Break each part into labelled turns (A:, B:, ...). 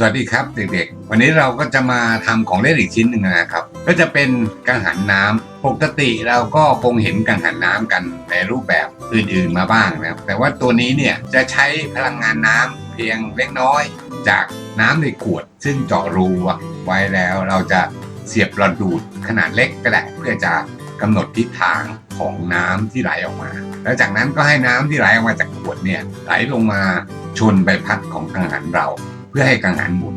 A: สวัสดีครับเด็กๆ วันนี้เราก็จะมาทำของเล่นอีกชิ้นหนึ่งนะครับ ก็จะเป็นกังหันน้ำปกติเราก็คงเห็นกังหันน้ำกันในรูปแบบอื่นๆมาบ้างนะครับ แต่ว่าตัวนี้เนี่ยจะใช้พลังงานน้ำเพียงเล็กน้อย จากน้ำในขวด ซึ่งเจาะรูไว้แล้วเราจะเสียบประดูดขนาดเล็กก็ได้เพื่อจะกำหนดทิศทางของน้ำที่ไหลออกมา แล้วจากนั้นก็ให้น้ำที่ไหลออกมาจากขวดเนี่ยไหลลงมาชนใบพัดของกังหันเรา พื่อให้กังหันหมุน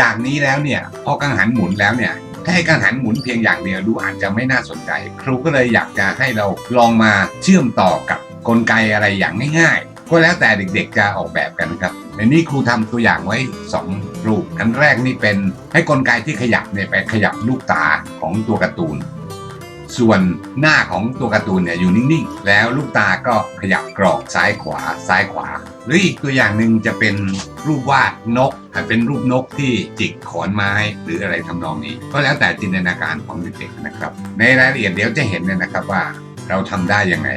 A: จากนี้แล้วเนี่ยพอกังหันหมุนแล้วเนี่ยถ้าให้กังหันหมุนเพียงอย่างเดียวดูอาจจะไม่น่าสนใจ ครูก็เลยอยากจะให้เราลองมาเชื่อมต่อกับกลไกอะไรอย่างง่าย ๆ ก็แล้วแต่เด็กๆจะออกแบบกันครับในนี้ครูทำตัวอย่างไว้ 2 รูปอันแรกนี่เป็นให้กลไกที่ขยับเนี่ยไปขยับลูกตาของตัวการ์ตูน ส่วนหน้าของตัวการ์ตูนเนี่ยอยู่นิ่งๆ แล้วลูกตาก็ขยับกรอกซ้ายขวาซ้ายขวา หรืออีกตัวอย่างหนึ่งจะเป็นรูปวาดนกอาจเป็นรูปนกที่จิกขอนไม้หรืออะไรทำนองนี้ ก็แล้วแต่จินตนาการของเด็กๆนะครับ ในรายละเอียดเดี๋ยวจะเห็นเลยนะครับว่าเราทำได้ยังไง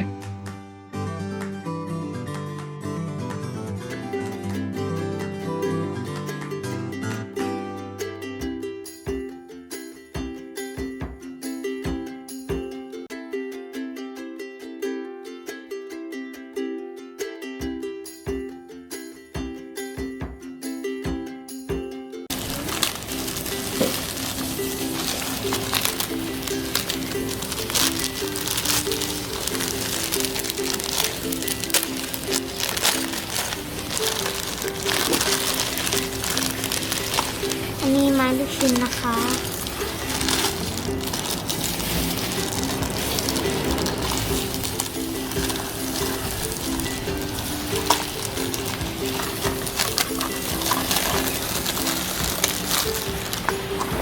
B: ลูกชิ้นนะคะ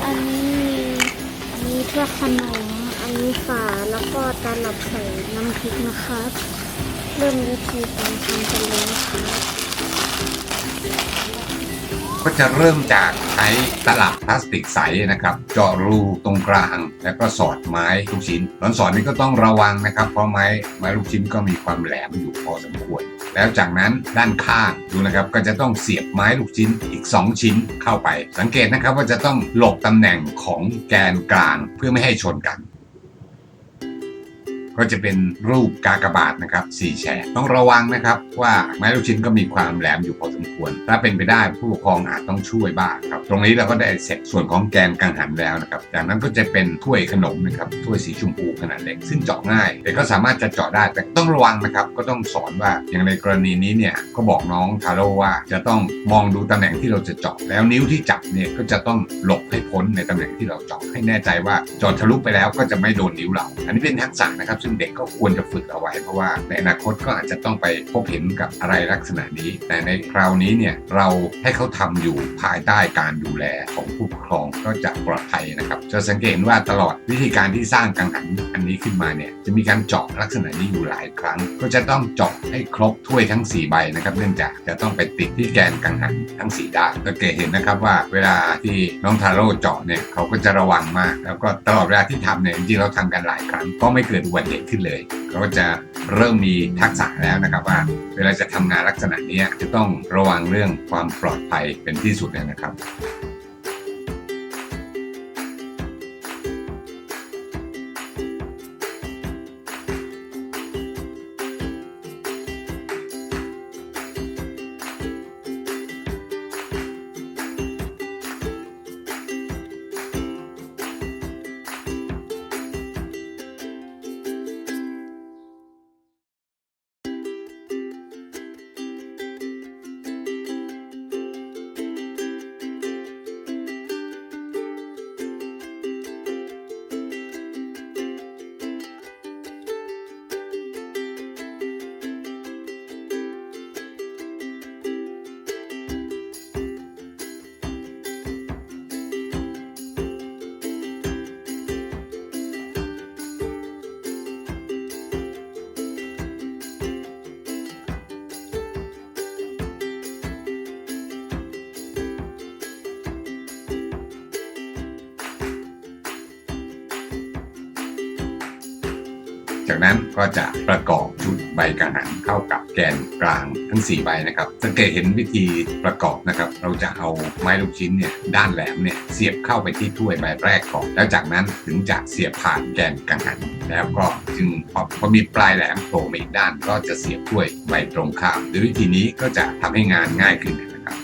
B: อันนี้มีอันนี้ถ้วยขนม อันนี้ฝาแล้วก็ตลับใส่น้ำพริกนะคะ เริ่มวิธีการทำกันเลยนะคะ
A: ก็จะเริ่มจากใช้ตลับพลาสติกใสนะครับ เจาะรูตรงกลาง แล้วก็สอดไม้ลูกชิ้นตอนสอดนี้ก็ต้องระวังนะครับ เพราะไม้ไม้ลูกชิ้นก็มีความแหลมอยู่พอสมควร แล้วจากนั้นด้านข้างดูนะครับก็จะต้องเสียบไม้ลูกชิ้นอีก 2 ชิ้นเข้าไป สังเกตนะครับว่าจะต้องหลบตำแหน่งของแกนกลางเพื่อไม่ให้ชนกัน ก็จะเป็นรูปกากบาทนะครับสี่แฉกต้องระวังนะครับว่าไม้ลูกชิ้นก็มีความแหลมอยู่พอสมควร ถ้าเป็นไปได้ผู้ปกครองอาจต้องช่วยบ้างครับ ตรงนี้เราก็ได้เสร็จส่วนของแกนกังหันแล้วนะครับ จากนั้นก็จะเป็นถ้วยขนมนะครับถ้วยสีชมพูขนาดเล็ก ซึ่งเจาะง่าย แต่ก็สามารถจะเจาะได้แต่ต้องระวังนะครับ ก็ต้องสอนว่าอย่างในกรณีนี้เนี่ยก็บอกน้องทาโร่ว่าจะต้องมองดูตำแหน่งที่เราจะเจาะแล้วนิ้วที่จับเนี่ยก็จะต้องหลบให้พ้นในตำแหน่งที่เราเจาะให้แน่ใจว่าเจาะทะลุไปแล้วก็จะไม่โดนนิ้วเรา อันนี้เป็นทักษะนะครับซึ่งเด็กก็ควรจะฝึกเอาไว้ เพราะว่าในอนาคตก็อาจจะต้องไปพบเห็นกับอะไรลักษณะนี้ แต่ในคราวนี้เนี่ยเราให้เขาทำอยู่ภายใต้การดูแลของผู้ปกครองก็จะปลอดภัยนะครับ จะสังเกตว่าตลอดวิธีการที่สร้างกังหันอันนี้ขึ้นมาเนี่ยจะมีการเจาะลักษณะนี้อยู่หลายครั้ง ก็จะต้องเจาะให้ครบถ้วยทั้ง 4 ใบนะครับ เนื่องจากจะต้องไปติดที่แกนกังหันทั้ง 4 ด้านสังเกตเห็นนะครับว่าเวลาที่น้องทาโร่เจาะเนี่ยเขาก็จะระวังมาก แล้วก็ตลอดเวลาที่ทำเนี่ยจริงๆเราทำกันหลายครั้งก็ไม่เกิดอุบัติเหตุขึ้นเลยเขาก็จะเริ่มมีทักษะแล้วนะครับว่า เวลาจะทำงานลักษณะนี้จะต้องระวังเรื่องความปลอดภัยเป็นที่สุดนะครับ จากนั้นก็จะประกอบชุดใบกังหันเข้ากับแกนกลางทั้ง 4 ใบนะครับ สังเกตเห็นวิธีประกอบนะครับ เราจะเอาไม้ลูกชิ้นเนี่ยด้านแหลมเนี่ยเสียบเข้าไปที่ถ้วยใบแรกก่อน แล้วจากนั้นถึงจะเสียบผ่านแกนกังหันแล้วก็จึงพอพอมีปลายแหลมโผล่มาอีกด้านก็จะเสียบถ้วยใบตรงข้ามโดยวิธีนี้ก็จะทำให้งานง่ายขึ้นนะครับ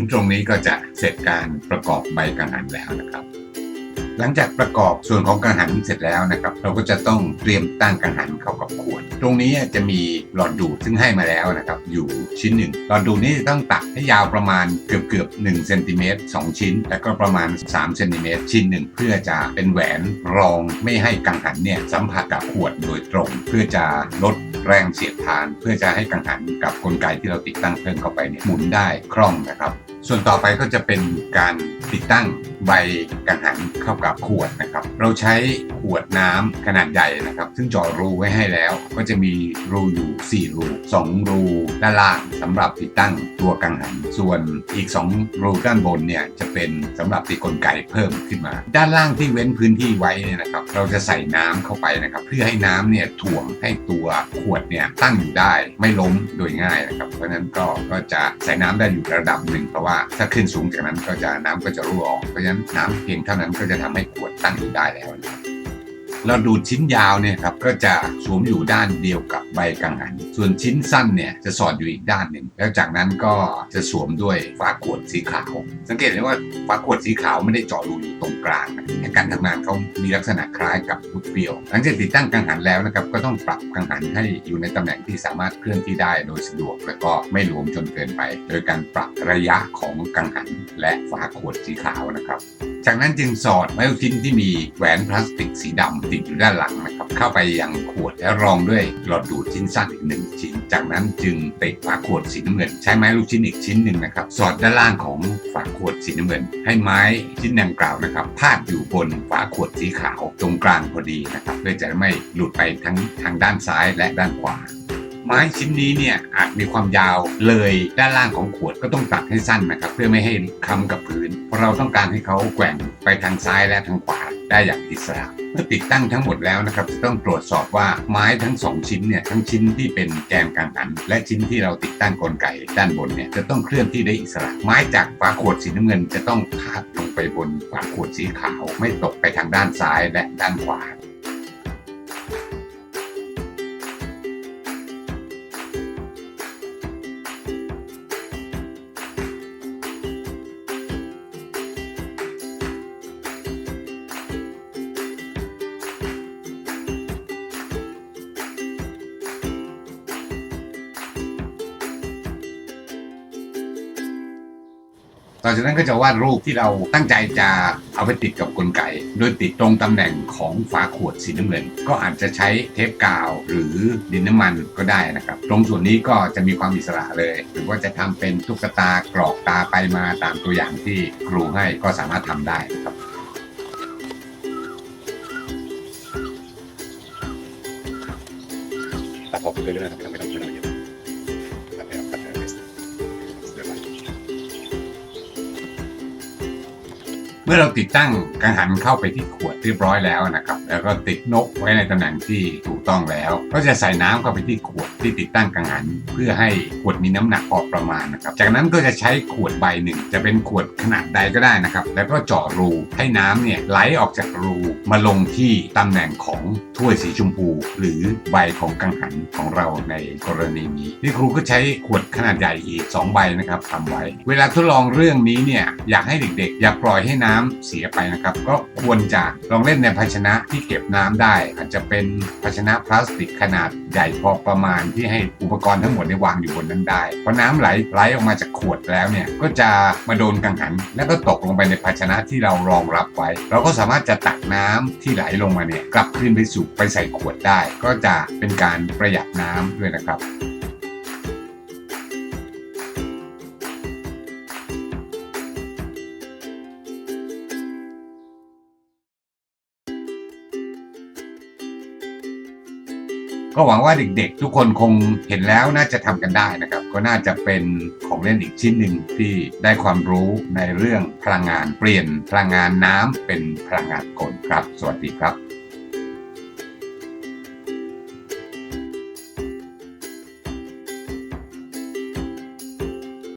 A: ถึงตรงนี้ก็จะเสร็จการประกอบใบกังหันแล้วนะครับ หลังจากประกอบส่วนของกังหันเสร็จแล้วนะครับ เราก็จะต้องเตรียมตั้งกังหันเข้ากับขวด ตรงนี้จะมีหลอดดูดซึ่งให้มาแล้วนะครับ อยู่ชิ้นหนึ่งหลอดดูดนี้ต้องตัดให้ยาวประมาณเกือบเกือบ1เซนติเมตร2ชิ้น แล้วก็ประมาณ3เซนติเมตรชิ้นหนึ่ง เพื่อจะเป็นแหวนรองไม่ให้กังหันเนี่ยสัมผัสกับขวดโดยตรง เพื่อจะลดแรงเสียดทาน เพื่อจะให้กังหันกับกลไกที่เราติดตั้งเพิ่มเข้าไปเนี่ยหมุนได้คล่องนะครับ ส่วนต่อไปก็จะเป็นการติดตั้งใบกังหันเข้ากับขวดนะครับ เราใช้ขวดน้ำขนาดใหญ่นะครับ ซึ่งเจาะรูไว้ให้แล้ว ก็จะมีรูอยู่ 4 รู 2 รูด้านล่างสำหรับติดตั้งตัวกังหัน ส่วนอีก 2 รูด้านบนเนี่ยจะเป็นสำหรับติดกลไกเพิ่มขึ้นมา ด้านล่างที่เว้นพื้นที่ไว้เนี่ยนะครับ เราจะใส่น้ำเข้าไปนะครับ เพื่อให้น้ำเนี่ยถ่วงให้ตัวขวดเนี่ยตั้งอยู่ได้ไม่ล้มโดยง่ายนะครับเพราะฉะนั้นก็ก็จะใส่น้ำได้อยู่ระดับหนึ่งเพราะว่าถ้าขึ้นสูงจากนั้นก็จะน้ำก็จะรั่วออกเพราะฉะนั้นน้ำเพียงเท่านั้นก็จะทำให้ขวดตั้งอยู่ได้แล้วนะครับ เราดูดชิ้นยาวเนี่ยครับก็จะสวมอยู่ด้านเดียวกับใบกังหัน ส่วนชิ้นสั้นเนี่ยจะสอดอยู่อีกด้านหนึ่งแล้วจากนั้นก็จะสวมด้วยฝาขวดสีขาว สังเกตเลยว่าฝาขวดสีขาวไม่ได้เจาะรูอยู่ตรงกลางนะในการทำงานเขามีลักษณะคล้ายกับลูกเปรี้ยวหลังจากติดตั้งกังหันแล้วนะครับก็ต้องปรับกังหันให้อยู่ในตำแหน่งที่สามารถเคลื่อนที่ได้โดยสะดวก และก็ไม่หลวมจนเกินไป โดยการปรับระยะของกังหันและฝาขวดสีขาวนะครับ จากนั้นจึงสอดไม้ลูกชิ้นที่มีแหวนพลาสติกสีดำติดอยู่ด้านหลังนะครับ เข้าไปยังขวดและรองด้วยหลอดดูดชิ้นสั้นอีกหนึ่งชิ้น จากนั้นจึงติดฝาขวดสีน้ำเงิน ใช้ไม้ลูกชิ้นอีกชิ้นหนึ่งนะครับ สอดด้านล่างของฝาขวดสีน้ำเงิน ให้ไม้ชิ้นดังกล่าวนะครับพาดอยู่บนฝาขวดสีขาวตรงกลางพอดีนะครับเพื่อจะไม่หลุดไปทั้งทางด้านซ้ายและด้านขวา ไม้ชิ้นนี้เนี่ยอาจมีความยาวเลยด้านล่างของขวดก็ต้องตัดให้สั้นนะครับ เพื่อไม่ให้ค้ำกับพื้น เพราะเราต้องการให้เขาแกว่งไปทางซ้ายและทางขวาได้อย่างอิสระเมื่อติดตั้งทั้งหมดแล้วนะครับ จะต้องตรวจสอบว่าไม้ทั้งสองชิ้นเนี่ยทั้งชิ้นที่เป็นแกนกลางหัน และชิ้นที่เราติดตั้งกลไกด้านบนเนี่ยจะต้องเคลื่อนที่ได้อิสระ ไม้จากฝาขวดสีน้ำเงิน จะต้องพาดลงไปบนฝาขวดสีขาว ไม่ตกไปทางด้านซ้ายและด้านขวา ต่อจากนั้นก็จะวาดรูปที่เราตั้งใจจะเอาไปติดกับกลไก โดยติดตรงตำแหน่งของฝาขวดสีน้ำเงิน ก็อาจจะใช้เทปกาวหรือดินน้ำมันก็ได้นะครับ ตรงส่วนนี้ก็จะมีความอิสระเลย หรือว่าจะทำเป็นตุ๊กตากรอกตาไปมาตามตัวอย่างที่ครูให้ก็สามารถทำได้นะครับ
C: ตัดออกไปเรื่อยๆนะครับ
A: มื่อเราติดตั้งกังหันเข้าไปที่ขวดเรียบร้อยแล้วนะครับ แล้วก็ติดนกไว้ในตำแหน่งที่ถูกต้องแล้ว ก็จะใส่น้ำเข้าไปที่ขวดที่ติดตั้งกังหัน เพื่อให้ขวดมีน้ำหนักพอประมาณนะครับ จากนั้นก็จะใช้ขวดใบหนึ่ง จะเป็นขวดขนาดใดก็ได้นะครับ แล้วก็เจาะรูให้น้ำเนี่ยไหลออกจากรูมาลงที่ตำแหน่งของถ้วยสีชมพู หรือใบของกังหันของเราในกรณีนี้นี่ครูก็ใช้ขวดขนาดใหญ่อีก 2 ใบนะครับทำไว้ เวลาทดลองเรื่องนี้เนี่ยอยากให้เด็กๆ อย่าปล่อยให้น้ำเสียไปนะครับ ก็ควรจะลองเล่นในภาชนะที่เก็บน้ำได้ อาจจะเป็นภาชนะพลาสติกขนาดใหญ่พอประมาณที่ให้อุปกรณ์ทั้งหมดเนี่ยวางอยู่บนนั้นได้พอน้ำไหลไหลออกมาจากขวดแล้วเนี่ยก็จะมาโดนกังหัน แล้วก็ตกลงไปในภาชนะที่เรารองรับไว้ เราก็สามารถจะตักน้ำที่ไหลลงมาเนี่ยกลับคืนไปสู่ไปใส่ขวดได้ ก็จะเป็นการประหยัดน้ำด้วยนะครับ ก็หวังว่าเด็กๆ ทุกคนคงเห็นแล้วน่าจะทำกันได้นะครับ ก็น่าจะเป็นของเล่นอีกชิ้นหนึ่งที่ได้ความรู้ในเรื่องพลังงานเปลี่ยนพลังงานน้ำเป็นพลังงานกลครับ สวัสดีครับ